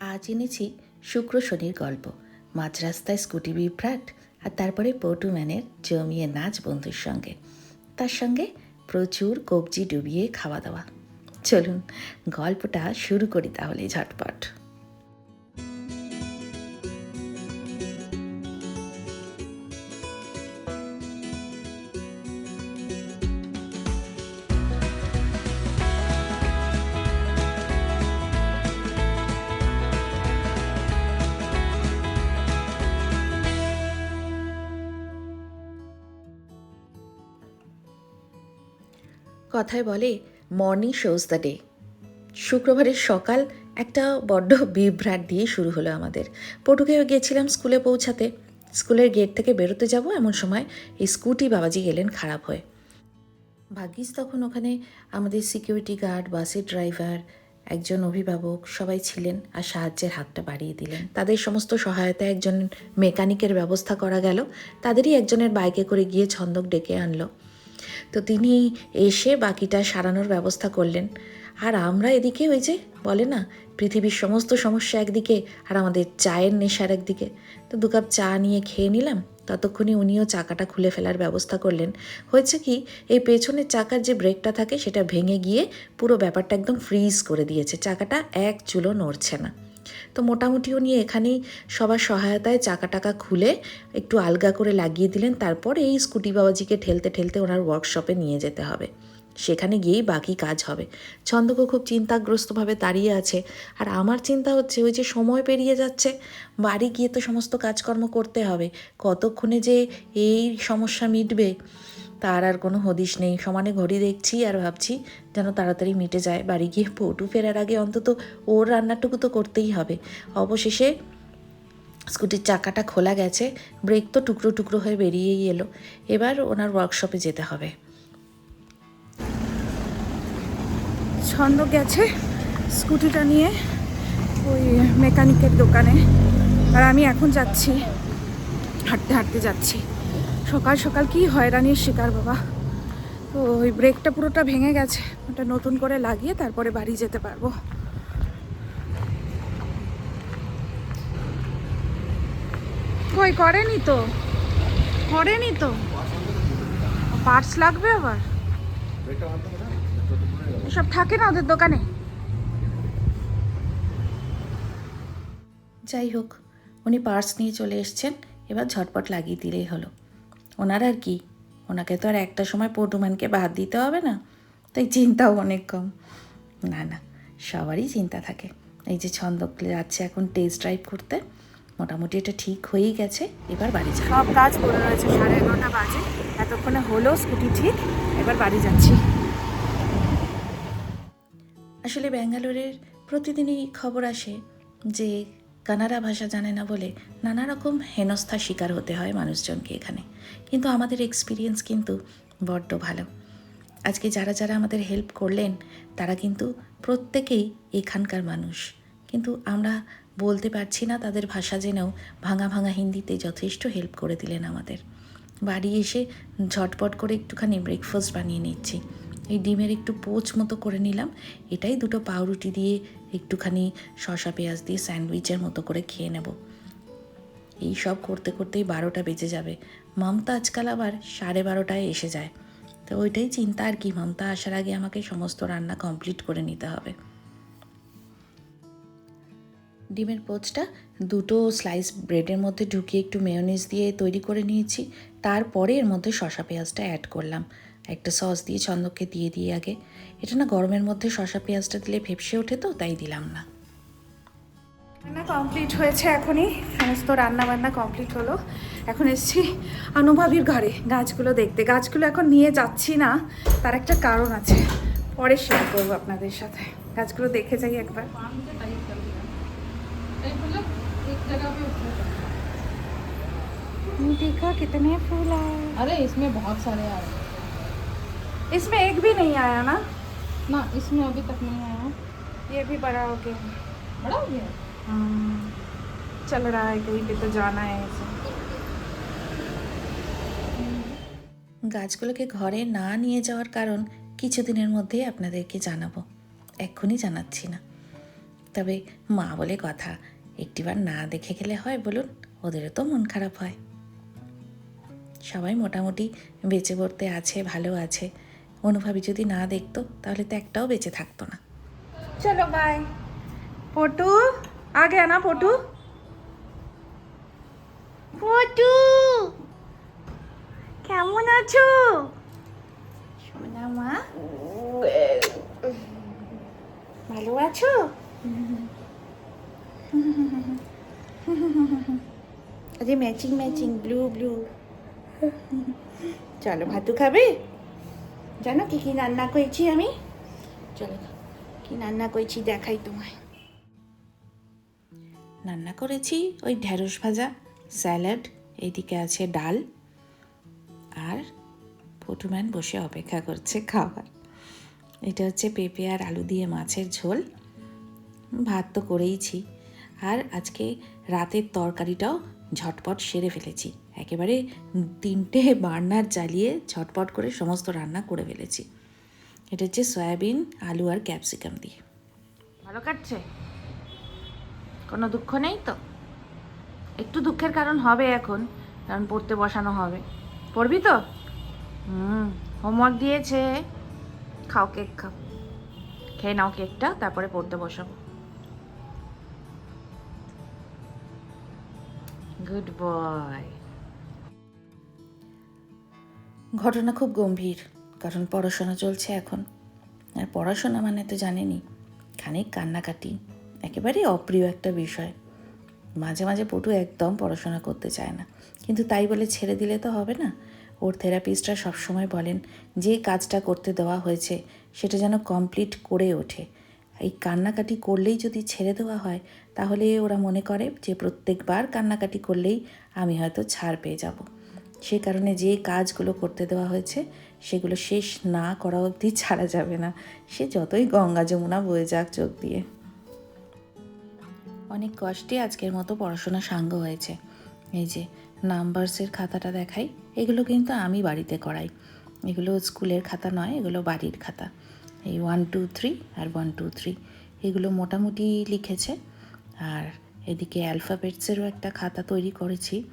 আজ এনেছি শুক্র শনির গল্প। মাঝ রাস্তায় স্কুটি বিভ্রাট আর তারপরে পটুম্যানের জমিয়ে নাচ বন্ধুর সঙ্গে। তার সঙ্গে প্রচুর কবজি ডুবিয়ে খাওয়া দাওয়া। চলুন, গল্পটা শুরু করি তাহলে ঝটপট। কথায় বলে মর্নিং শোজ দ্য ডে শুক্রবারের সকাল একটা বড্ড বিভ্রাট দিয়ে শুরু হলো আমাদের। পটুকে গিয়েছিলাম স্কুলে পৌঁছাতে। স্কুলের গেট থেকে বেরোতে যাব, এমন সময় এই স্কুটি বাবাজি গেলেন খারাপ হয়ে। ভাগ্যিস তখন ওখানে আমাদের সিকিউরিটি গার্ড বাসের ড্রাইভার একজন অভিভাবক সবাই ছিলেন আর সাহায্যের হাতটা বাড়িয়ে দিলেন। তাদের সমস্ত সহায়তায় একজন মেকানিকের ব্যবস্থা করা গেল। তাদেরই একজনের বাইকে করে গিয়ে ছন্দক ডেকে আনলো। তো তিনি এসে বাকিটা সারানোর ব্যবস্থা করলেন। আর আমরা এদিকে ওই যে, বলে না, পৃথিবীর সমস্ত সমস্যা একদিকে আর আমাদের চায়ের নেশার একদিকে। তো দু কাপ চা নিয়ে খেয়ে নিলাম, ততক্ষণে উনিও চাকাটা খুলে ফেলার ব্যবস্থা করলেন। হয়েছে কি, এই পেছনের চাকার যে ব্রেকটা থাকে সেটা ভেঙে গিয়ে পুরো ব্যাপারটা একদম ফ্রিজ করে দিয়েছে। চাকাটা এক চুলো নড়ছে না। তো মোটামুটি উনি এখানেই সবার সহায়তায় চাকা টাকা খুলে একটু আলগা করে লাগিয়ে দিলেন। তারপর এই স্কুটি বাবাজিকে ঠেলতে ঠেলতে ওনার ওয়ার্কশপে নিয়ে যেতে হবে। সেখানে গিয়েই বাকি কাজ হবে। ছন্দকও খুব চিন্তাগ্রস্তভাবে দাঁড়িয়ে আছে। আর আমার চিন্তা হচ্ছে ওই যে সময় পেরিয়ে যাচ্ছে, বাড়ি গিয়ে তো সমস্ত কাজকর্ম করতে হবে। কতক্ষণে যে এই সমস্যা মিটবে? তার আর কোনো হদিশ নেই। সমানে ঘড়ি দেখছি আর ভাবছি যেন তাড়াতাড়ি মিটে যায়। বাড়ি গিয়ে পটু ফেরার আগে অন্তত ওর রান্নাটুকু তো করতেই হবে। অবশেষে স্কুটির চাকাটা খোলা গেছে। ব্রেক তো টুকরো টুকরো হয়ে বেরিয়েই এলো। এবার ওনার ওয়ার্কশপে যেতে হবে। ছন্দ গেছে স্কুটিটা নিয়ে ওই মেকানিকের দোকানে। আর আমি এখন যাচ্ছি, হাঁটতে হাঁটতে যাচ্ছি। সকাল সকাল কি হয়রানির শিকার, বাবা। তো ওই ব্রেকটা পুরোটা ভেঙে গেছে। ওটা নতুন করে লাগিয়ে তারপরে বাড়ি যেতে পারব। কই, করেনি তো? করেনি তো? পার্টস লাগবে আবার? এসব থাকে না ওদের দোকানে? যাই হোক, উনি পার্স নিয়ে চলে এসছেন। এবার ঝটপট লাগিয়ে দিলেই হলো। ওনার আর কি? ওনাকে তো আর একটা সময় পটুম্যানকে বাদ দিতে হবে না? তাই চিন্তাও অনেক কম। না না সবারই চিন্তা থাকে। এই যে ছন্দক যাচ্ছে এখন টেস্ট ড্রাইভ করতে মোটামুটি এটা ঠিক হয়েই গেছে এবার বাড়ি যাবে সব কাজ করে রয়েছে সাড়ে এগারোটা বাজে। এতক্ষণে হলো স্কুটি ঠিক এবার বাড়ি যাচ্ছি। আসলে ব্যাঙ্গালোরের প্রতিদিনই খবর আসে যে কানাডা ভাষা জানে না বলে নানা রকম হেনস্থার শিকার হতে হয় মানুষজনকে এখানে। কিন্তু আমাদের এক্সপিরিয়েন্স কিন্তু বড্ড ভালো। আজকে যারা যারা আমাদের হেল্প করলেন, তারা কিন্তু প্রত্যেকেই এখানকার মানুষ। কিন্তু আমরা বলতে পারছি না তাদের ভাষা জেনেও ভাঙা ভাঙা হিন্দিতে যথেষ্ট হেল্প করে দিলেন আমাদের। বাড়ি এসে ঝটপট করে একটুখানি ব্রেকফাস্ট বানিয়ে নিচ্ছি। এই ডিমের একটু পোচ মতো করে নিলাম। এটাই দুটো পাউরুটি দিয়ে একটুখানি শসা পেঁয়াজ দিয়ে স্যান্ডউইচের মতো করে খেয়ে নেব। এই সব করতে করতেই বারোটা বেজে যাবে। মমতা আজকাল আবার সাড়ে বারোটায় এসে যায়। তো ওইটাই চিন্তা আর কি, মমতা আসার আগে আমাকে সমস্ত রান্না কমপ্লিট করে নিতে হবে। ডিমের পোচটা দুটো স্লাইস ব্রেডের মধ্যে ঢুকিয়ে একটু মেয়োনিজ দিয়ে তৈরি করে নিয়েছি। তারপরে এর মধ্যে শসা পেঁয়াজটা অ্যাড করলাম। একটা সস দিয়ে ছন্দককে দিয়ে দিয়ে আগে এটা না গরমের মধ্যে শসা পেঁয়াজটা দিলে ভেপসে ওঠে তো তাই দিলাম না রান্না কমপ্লিট হয়েছে এখনই সমস্ত রান্না বান্না কমপ্লিট হলো এখন এসেছি অনুভাবীর ঘরে গাছগুলো দেখতে গাছগুলো এখন নিয়ে যাচ্ছি না তার একটা কারণ আছে পরে শেয়ার করবো আপনাদের সাথে গাছগুলো দেখে যাই একবার देखा कितने फूल आए अरे इसमें बहुत सारे आ रहे हैं इसमें एक भी नहीं आया ना ना इसमें अभी तक नहीं आया ये भी बड़ा हो गया बड़ा हो गया हाँ, चल रहा है कहीं पे तो जाना है इसे গাছগুলোকে ঘরে না নিয়ে যাওয়ার কারণ কিছুদিনের মধ্যেই আপনাদেরকে জানাবো এক্ষুনি জানাচ্ছি না তবে মা বলে কথা একটিবার না দেখে গেলে হয় বলুন ওদেরও তো মন খারাপ হয় সবাই মোটামুটি বেঁচে পড়তে আছে ভালো আছে অনুভাবী যদি না দেখতো, তাহলে তো একটাও বেঁচে থাকতো না। চলো বাই পটু, আগে না পটু। পটু, কেমন আছো? সোনা মা ভালো আছো? আরে ম্যাচিং ম্যাচিং ব্লু ব্লু চলো, ভাতু খাবে? জানো কি কি রান্না করেছি আমি? চলো কি রান্না করেছি দেখাই তোমায়। রান্না করেছি ওই ঢ্যাঁড়স ভাজা স্যালাড এইদিকে আছে ডাল আর পটুম্যান বসে অপেক্ষা করছে খাবার। এটা হচ্ছে পেঁপে আর আলু দিয়ে মাছের ঝোল। ভাত তো করেইছি। আর আজকে রাতের তরকারিটাও ঝটপট সেরে ফেলেছি। একেবারে তিনটে বার্নার জ্বালিয়ে ঝটপট করে সমস্ত রান্না করে ফেলেছি। এটা হচ্ছে সয়াবিন, আলু আর ক্যাপসিকাম দিয়ে। ভালো কাটছে? কোনো দুঃখ নেই তো? একটু দুঃখের কারণ হবে এখন, কারণ পড়তে বসানো হবে। পড়বি তো? হুম, হোমওয়ার্ক দিয়েছে। খাও কেক খাও। খেয়ে নাও কেকটা, তারপরে পড়তে বসাবো। গুড বয় ঘটনা খুব গম্ভীর, কারণ পড়াশোনা চলছে এখন। আর পড়াশোনা মানে তো জানেনই, খানিক কান্নাকাটি, একেবারেই অপ্রিয় একটা বিষয়। মাঝে মাঝে পটু একদম পড়াশোনা করতে চায় না, কিন্তু তাই বলে ছেড়ে দিলে তো হবে না। ওর থেরাপিস্টরা সবসময় বলেন, যে কাজটা করতে দেওয়া হয়েছে, সেটা যেন কমপ্লিট করে ওঠে। এই কান্নাকাটি করলেই যদি ছেড়ে দেওয়া হয়, তাহলে ওরা মনে করে যে প্রত্যেকবার কান্নাকাটি করলেই আমি হয়তো ছাড় পেয়ে যাব। সে কারণে যে কাজগুলো করতে দেওয়া হয়েছে, সেগুলো শেষ না করা অবধি ছাড়া যাবে না। সে যতই গঙ্গা যমুনা বয়ে যাক চোখ দিয়ে। অনেক কষ্টে আজকের মতো পড়াশোনা সাঙ্গ হয়েছে। এই যে নাম্বারসের খাতাটা দেখাই, এগুলো কিন্তু আমি বাড়িতে করাই। এগুলো স্কুলের খাতা নয়, এগুলো বাড়ির খাতা। এই ওয়ান টু থ্রি আর ওয়ান টু থ্রি এগুলো মোটামুটি লিখেছে। আর এদিকে অ্যালফাবেটসেরও একটা খাতা তৈরি করেছি।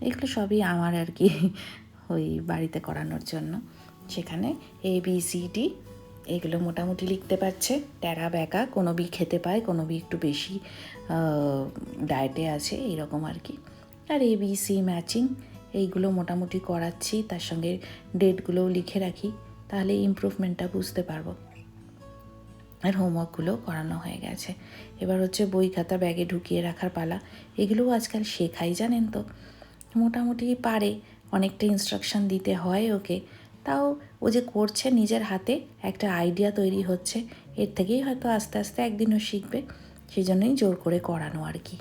এগুলো সবই আমার আর কি ওই বাড়িতে করানোর জন্য। সেখানে এ বি সি ডি এগুলো মোটামুটি লিখতে পারছে। ট্যারা ব্যাকা, কোনো বি খেতে পায়, কোনো বি একটু বেশি ডায়েটে আছে, এরকম আর কি। আর এ বি সি ম্যাচিং এইগুলো মোটামুটি করাচ্ছি। তার সঙ্গে ডেটগুলোও লিখে রাখি। তাহলে ইমপ্রুভমেন্টটা বুঝতে পারব। আর হোমওয়ার্কগুলো করানো হয়ে গেছে। এবার হচ্ছে বই খাতা ব্যাগে ঢুকিয়ে রাখার পালা। এগুলোও আজকাল শেখাই জানেন তো? মোটামুটি পারে, অনেকটা ইনস্ট্রাকশন দিতে হয় ওকে। তাও ও যে করছে নিজের হাতে একটা আইডিয়া তৈরি হচ্ছে, এর থেকেই হয়তো আস্তে আস্তে একদিনও শিখবে। সেই জন্যই জোর করে করানো আর কি।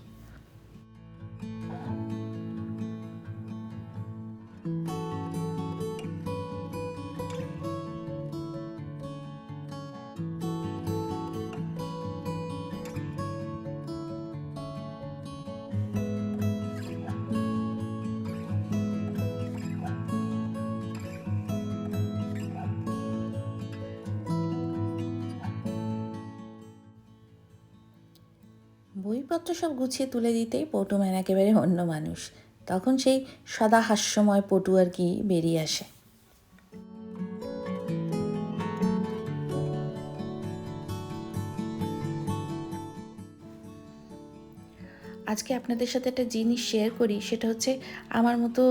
বইপত্র সব গুছিয়ে তুলে দিতেই পটুম্যান একেবারে অন্য মানুষ। তখন সেই সদা হাস্যময় পটু আর কি বেরিয়ে আসে। আজকে আপনাদের সাথে একটা জিনিস শেয়ার করি, সেটা হচ্ছে আমার মতো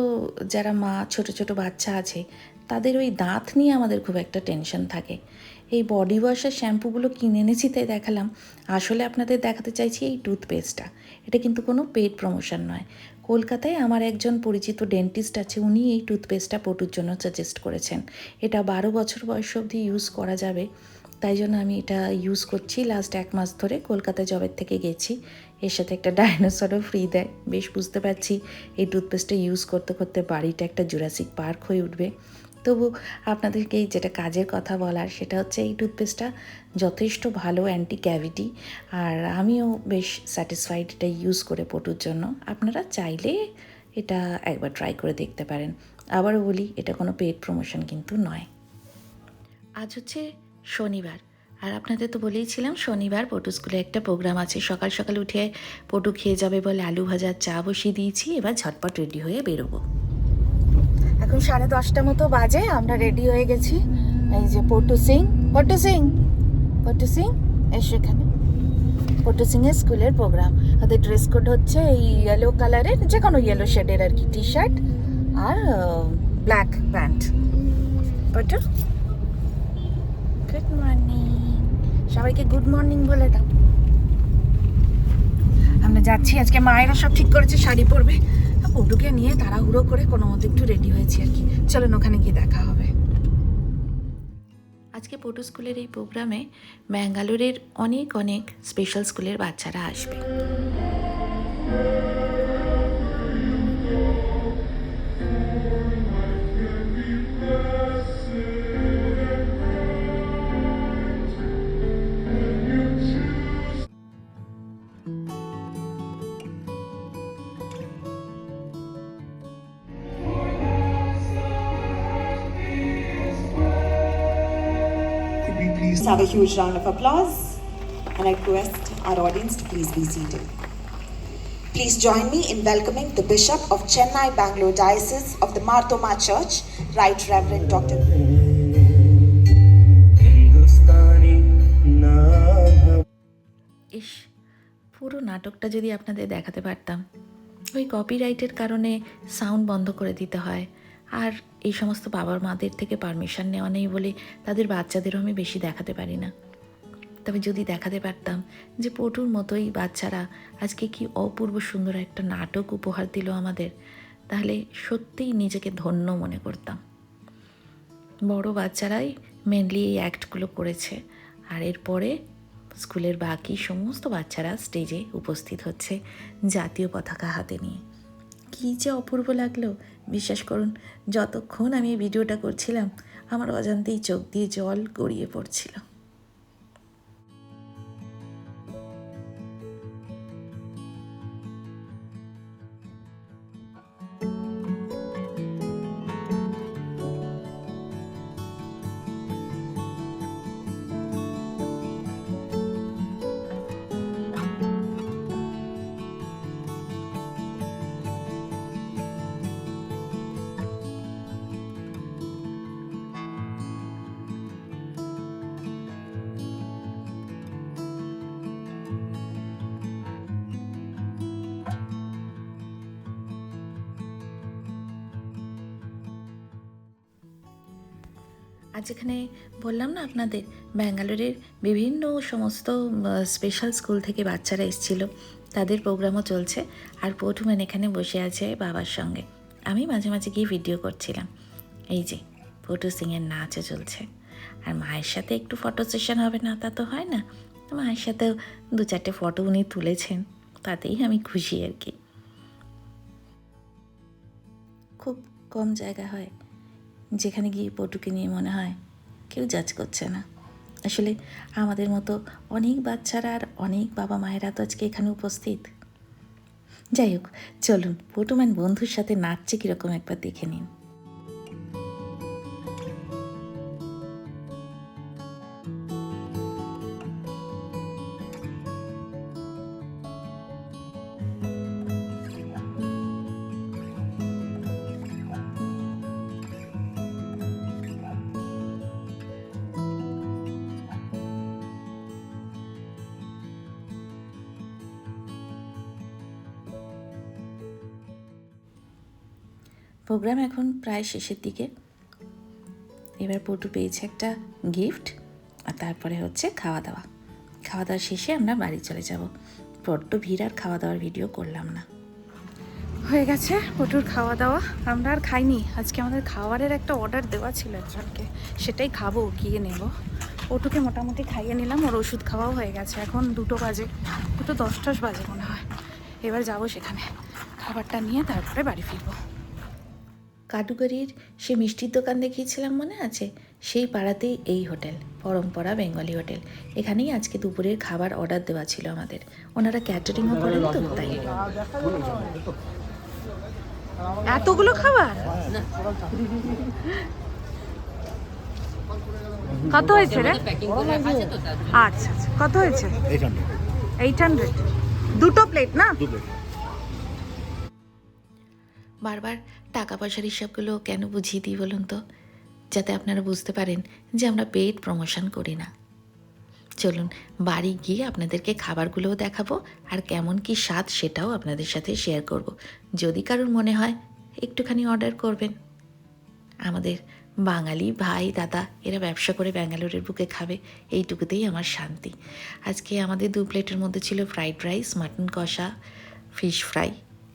যারা মা, ছোট ছোট বাচ্চা আছে, তাদের ওই দাঁত নিয়ে আমাদের খুব একটা টেনশন থাকে। এই বডি ওয়াশের শ্যাম্পুগুলো কিনে এনেছি তাই দেখালাম। আসলে আপনাদের দেখাতে চাইছি এই টুথপেস্টটা এটা কিন্তু কোনো পেড প্রমোশন নয়। কলকাতায় আমার একজন পরিচিত ডেন্টিস্ট আছে, উনি এই টুথপেস্টটা পটুর জন্য সাজেস্ট করেছেন। এটা বারো বছর বয়স অবধি ইউজ করা যাবে। তাই জন্য আমি এটা ইউজ করছি। লাস্ট এক মাস ধরে কলকাতা জবের থেকে গেছি। এর সাথে একটা ডাইনোসরও ফ্রি দেয়। বেশ বুঝতে পারছি, এই টুথপেস্টটা ইউজ করতে করতে বাড়িটা একটা জুরাসিক পার্ক হয়ে উঠবে। তবু আপনাদেরকে যেটা কাজের কথা বলার সেটা হচ্ছে এই টুথপেস্টটা যথেষ্ট ভালো অ্যান্টি ক্যাভিটি আর আমিও বেশ স্যাটিসফাইড এটা ইউজ করে পটুর জন্য। আপনারা চাইলে এটা একবার ট্রাই করে দেখতে পারেন। আবারও বলি, এটা কোনো পেড প্রমোশন কিন্তু নয়। আজ হচ্ছে শনিবার। আর আপনাদের তো বলেইছিলাম, শনিবার পটু স্কুলে একটা প্রোগ্রাম আছে। সকাল সকাল উঠে পটু খেয়ে যাবে বলে আলু ভাজার চা বসিয়ে দিয়েছি, এবার ঝটপট রেডি হয়ে বেরোবো। এখন সাড়ে দশটা মতো বাজে, আমরা রেডি হয়ে গেছি। এই যে পটু সিং। পটু সিং! পটু সিং, এসো এখানে। পটু সিং এর স্কুলের প্রোগ্রাম ওদের ড্রেস কোড হচ্ছে এই ইয়েলো কালারের যে কোনো ইয়েলো শেডের আর কি টি শার্ট আর ব্ল্যাক প্যান্ট পটু? গুড মর্নিং সবাইকে গুড মর্নিং বলে দাও। আমরা যাচ্ছি, আজকে মায়েরা সব ঠিক করেছে, শাড়ি পরবে। পটুকে নিয়ে তাড়াহুড়ো করে কোনো মতো একটু রেডি হয়েছি আর কি। চলেন ওখানে গিয়ে দেখা হবে। আজকে পটু স্কুলের এই প্রোগ্রামে ব্যাঙ্গালোরের অনেক অনেক স্পেশাল স্কুলের বাচ্চারা আসবে। Please have a huge round of applause and I request our audience to please be seated. Please join me in welcoming the Bishop of Chennai Bangalore Diocese of the Marthoma Church, Right Reverend Dr. ইস পুরো নাটকটা যদি আপনাদের দেখাতে পারতাম ওই কপিরাইটের কারণে sound বন্ধ করে দিতে হয় আর এই সমস্ত বাবার মাদের থেকে পারমিশন নেওয়া নেই বলে তাদের বাচ্চাদেরও আমি বেশি দেখাতে পারি না। তবে যদি দেখাতে পারতাম যে পটুর মতোই বাচ্চারা আজকে কি অপূর্ব সুন্দর একটা নাটক উপহার দিল আমাদের, তাহলে সত্যিই নিজেকে ধন্য মনে করতাম। বড় বাচ্চারাই মেনলি এই অ্যাক্টগুলো করেছে। আর এরপরে স্কুলের বাকি সমস্ত বাচ্চারা স্টেজে উপস্থিত হচ্ছে জাতীয় পতাকা হাতে নিয়ে। কী যে অপূর্ব লাগল। বিশ্বাস করুন, যতক্ষণ আমি ভিডিওটা করছিলাম, আমার অজান্তেই চোখ দিয়ে জল গড়িয়ে পড়ছিল। আজ এখানে বললাম না আপনাদের, ব্যাঙ্গালোরের বিভিন্ন সমস্ত স্পেশাল স্কুল থেকে বাচ্চারা এসেছিল। তাদের প্রোগ্রামও চলছে। আর পটুমেন এখানে বসে আছে বাবার সঙ্গে। আমি মাঝে মাঝে গিয়ে ভিডিও করছিলাম। এই যে, পটু সিংয়ের নাচও চলছে। আর মায়ের সাথে একটু ফটো সেশন হবে না, তা তো হয় না। মায়ের সাথেও দু চারটে ফটো উনি তুলেছেন। তাতেই আমি খুশি আর কি। খুব কম জায়গা হয়। যেখানে গিয়ে পটুকে নিয়ে মনে হয় কেউ জাজ করছে না। আসলে আমাদের মতো অনেক বাচ্চারা আর অনেক বাবা মায়েরা তো আজকে এখানে উপস্থিত। যাই হোক, চলুন পটুম্যান বন্ধুর সাথে নাচছে কীরকম একবার দেখে নিন। প্রোগ্রাম এখন প্রায় শেষের দিকে। এবার পটু পেয়েছে একটা গিফট আর তারপরে হচ্ছে খাওয়া দাওয়া খাওয়া দাওয়া শেষে আমরা বাড়ি চলে যাব। বড্ড ভিড় আর খাওয়া দাওয়ার ভিডিও করলাম না। হয়ে গেছে পটুর খাওয়া দাওয়া আমরা আর খাইনি। আজকে আমাদের খাবারের একটা অর্ডার দেওয়া ছিল একজনকে। সেটাই খাব, গিয়ে নেব। পটুকে মোটামুটি খাইয়ে নিলাম। ওর ওষুধ খাওয়াও হয়ে গেছে। এখন দুটো বাজে। দুটো দশ টস বাজে মনে হয়। এবার যাব সেখানে। খাবারটা নিয়ে তারপরে বাড়ি ফিরবো। কাটুগারির সে মিষ্টির দোকান দেখিয়েছিলাম মনে আছে? সেই পাড়াতেই এই হোটেল পরম্পরা বেঙ্গলি হোটেল। এখানেই আজকে দুপুরের খাবার অর্ডার দেওয়া ছিল আমাদের। ওনারা ক্যাটারিংও করেন তো তাই। এতগুলো খাবার? কত হয়েছে রে? আচ্ছা আচ্ছা। কত হয়েছে? Eight hundred. দুটো প্লেট না? বারবার টাকা পয়সার হিসাবগুলো কেন বুঝিয়ে দিই বলুন তো? যাতে আপনারা বুঝতে পারেন যে আমরা পেট প্রমোশন করি না। চলুন, বাড়ি গিয়ে আপনাদেরকে খাবারগুলোও দেখাবো আর কেমন কি স্বাদ সেটাও আপনাদের সাথে শেয়ার করব। যদি কারোর মনে হয়, একটুখানি অর্ডার করবেন। আমাদের বাঙালি ভাই, দাদা, এরা ব্যবসা করে ব্যাঙ্গালোরের বুকে খাবে। এইটুকুতেই আমার শান্তি। আজকে আমাদের দু প্লেটের মধ্যে ছিল ফ্রাইড রাইস মাটন কষা ফিশ ফ্রাই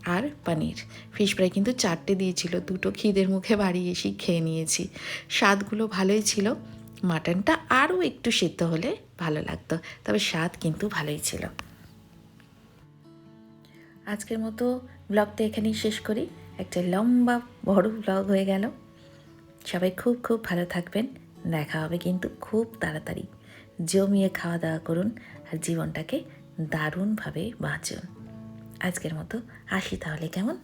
আর পনির। ফিশ ফ্রাই কিন্তু চারটে দিয়েছিল, দুটো খিদের মুখে বাড়ি এসে খেয়ে নিয়েছি। স্বাদগুলো ভালোই ছিল, মাটনটা আরও একটু সিদ্ধ হলে ভালো লাগতো, তবে স্বাদ কিন্তু ভালোই ছিল। আজকের মতো ব্লগটা এখানেই শেষ করি। একটা লম্বা, বড় ব্লগ হয়ে গেল। সবাই খুব খুব ভালো থাকবেন। দেখা হবে কিন্তু খুব তাড়াতাড়ি। জমিয়ে খাওয়া দাওয়া করুন আর জীবনটাকে দারুণভাবে বাঁচুন। আজকের মতো আসি তাহলে কেমন?